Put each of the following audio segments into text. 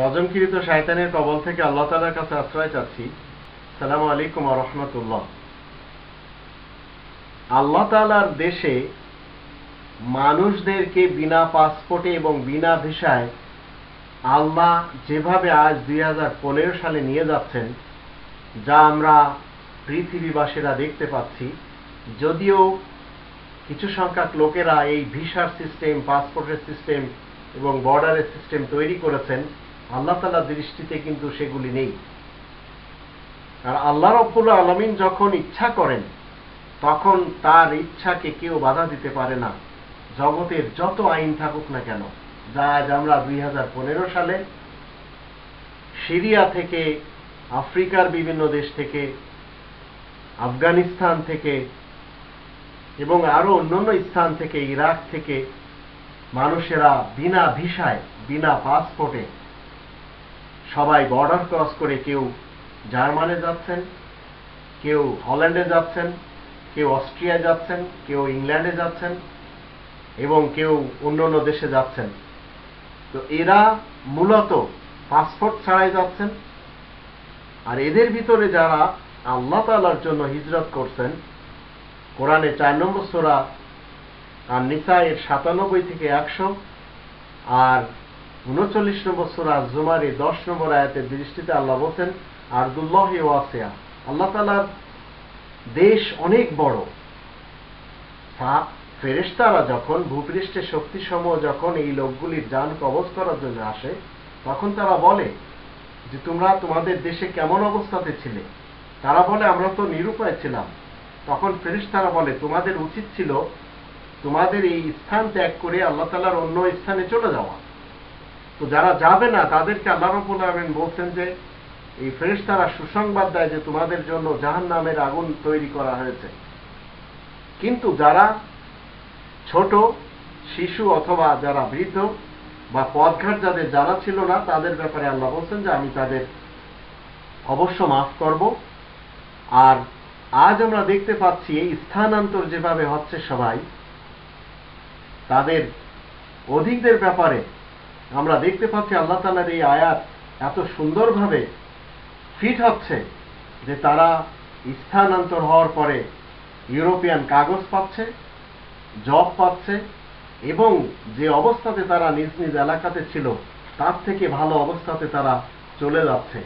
রজমকৃত শায়তানের কবল থেকে আল্লাহ তালার কাছে আশ্রয় চাচ্ছি। সালাম আলাইকুম রহমতুল্লাহ। আল্লাহ তালার দেশে মানুষদেরকে বিনা পাসপোর্টে এবং বিনা ভিসায় আল্লাহ যেভাবে আজ দুই হাজার পনেরো সালে নিয়ে যাচ্ছেন, যা আমরা পৃথিবীবাসীরা দেখতে পাচ্ছি, যদিও কিছু সংখ্যক লোকেরা এই ভিসার সিস্টেম, পাসপোর্টের সিস্টেম এবং বর্ডারের সিস্টেম তৈরি করেছেন। আল্লাহ তালার দৃষ্টিতে কিন্তু সেগুলি নেই। আর আল্লাহ রব্বুল আলমিন যখন ইচ্ছা করেন, তখন তার ইচ্ছাকে কেউ বাধা দিতে পারে না। জগতের যত আইন থাকুক না কেন, যা আজ আমরা দুই হাজার পনেরো সালে সিরিয়া থেকে, আফ্রিকার বিভিন্ন দেশ থেকে, আফগানিস্তান থেকে এবং আরও অন্যান্য স্থান থেকে, ইরাক থেকে মানুষেরা বিনা ভিসায়, বিনা পাসপোর্টে সবাই বর্ডার ক্রস করে কেউ জার্মানে যাচ্ছেন, কেউ হল্যান্ডে যাচ্ছেন, কেউ অস্ট্রিয়া যাচ্ছেন, কেউ ইংল্যান্ডে যাচ্ছেন এবং কেউ অন্য অন্য দেশে যাচ্ছেন। তো এরা মূলত পাসপোর্ট ছাড়াই যাচ্ছেন। আর এদের ভিতরে যারা আল্লাহ তালার জন্য হিজরত করছেন কোরআনে চার নম্বর সোরা আর নিসা এর সাতানব্বই থেকে একশো আর উনচল্লিশ নম্বর সোরা জুমারি দশ নম্বর আয়াতের দৃষ্টিতে আল্লাহ বলছেন, আরদুল্লাহ ওয়াসিয়া। আল্লাহ তালার দেশ অনেক বড়। ফেরেস্তারা যখন ভূপৃষ্ঠের শক্তিসমূহ যখন এই লোকগুলির যান কবজ করার জন্য আসে, তখন তারা বলে যে, তোমরা তোমাদের দেশে কেমন অবস্থাতে ছিলে? তারা বলে, আমরা তো নিরুপায় ছিলাম। তখন ফেরিস্তারা বলে, তোমাদের উচিত ছিল তোমাদের এই স্থান ত্যাগ করে আল্লাহ তালার অন্য স্থানে চলে যাওয়া। তো যারা যাবে না, তাদেরকে আল্লাহ রবুল আলমিন বলছেন যে, এই ফেরিস্তারা সুসংবাদ দেয় যে তোমাদের জন্য জাহান নামের আগুন তৈরি করা হয়েছে। কিন্তু যারা ছোট, শিশু অথবা যারা বৃদ্ধ বা পথঘাট যাদের জানা ছিল না, তাদের ব্যাপারে আল্লাহ বলছেন যে, আমি তাদের অবশ্য মাফ করব। আর আজ আমরা দেখতে পাচ্ছি, এই স্থানান্তর যেভাবে হচ্ছে সবাই, তাদের অধিকদের ব্যাপারে আমরা দেখতে পাচ্ছি আল্লাহ তালার এই আয়াত এত সুন্দরভাবে ফিট হচ্ছে যে তারা স্থানান্তর হওয়ার পরে ইউরোপিয়ান কাগজ পাচ্ছে জব পাচ্ছে এবং যে অবস্থাতে তারা নিজ নিজ এলাকাতে ছিল, তার থেকে ভালো অবস্থাতে তারা চলে যাচ্ছে।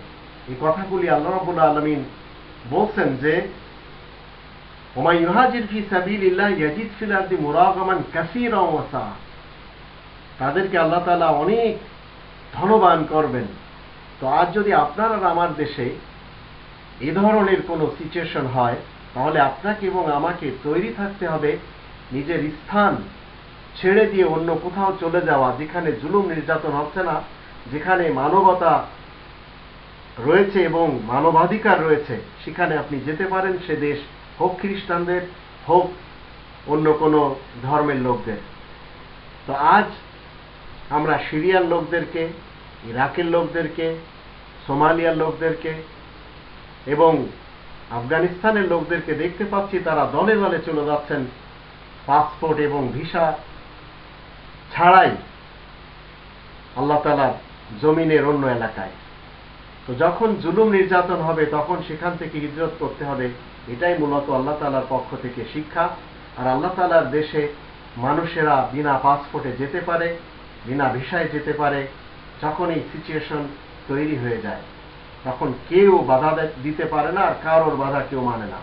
এই কথাগুলি আল্লাহ রবুল্লা আলমিন বলছেন যে, ওমা ইউহাজির ফি সাবিলিল্লাহ ইয়াজিদ ফিল আরদি মুরাগামান কাসীরা ওয়া সা তাদেরকে আল্লাহ তালা অনেক ধনবান করবেন। তো আজ যদি আপনার আর আমার দেশে এ ধরনের কোনো সিচুয়েশন হয়, তাহলে আপনাকে এবং আমাকে তৈরি থাকতে হবে নিজের স্থান ছেড়ে দিয়ে অন্য কোথাও চলে যাওয়া, যেখানে জুলুম নির্যাতন হচ্ছে না, যেখানে মানবতা রয়েছে এবং মানবাধিকার রয়েছে, সেখানে আপনি যেতে পারেন, সে দেশ হোক খ্রিস্টানদের, হোক অন্য কোনো ধর্মের লোকদের। তো আজ আমরা সিরিয়ার লোকদেরকে, ইরাকের লোকদেরকে, সোমালিয়ার লোকদেরকে এবং আফগানিস্তানের লোকদেরকে দেখতে পাচ্ছি তারা দলে দলে চলে যাচ্ছেন পাসপোর্ট এবং ভিসা ছাড়াই আল্লাহ তালার জমিনের অন্য এলাকায়। তো যখন জুলুম নির্যাতন হবে, তখন সেখান থেকে হিজরত করতে হবে। এটাই মূলত আল্লাহ তালার পক্ষ থেকে শিক্ষা। আর আল্লাহ তালার দেশে মানুষেরা বিনা পাসপোর্টে যেতে পারে। বিনা ভিসায় যেতে পারে, যখন এই সিচুয়েশন তৈরি হয়ে যায়। তখন কেউ বাধা দিতে পারে না আর কারোর বাধা কেউ মানে না।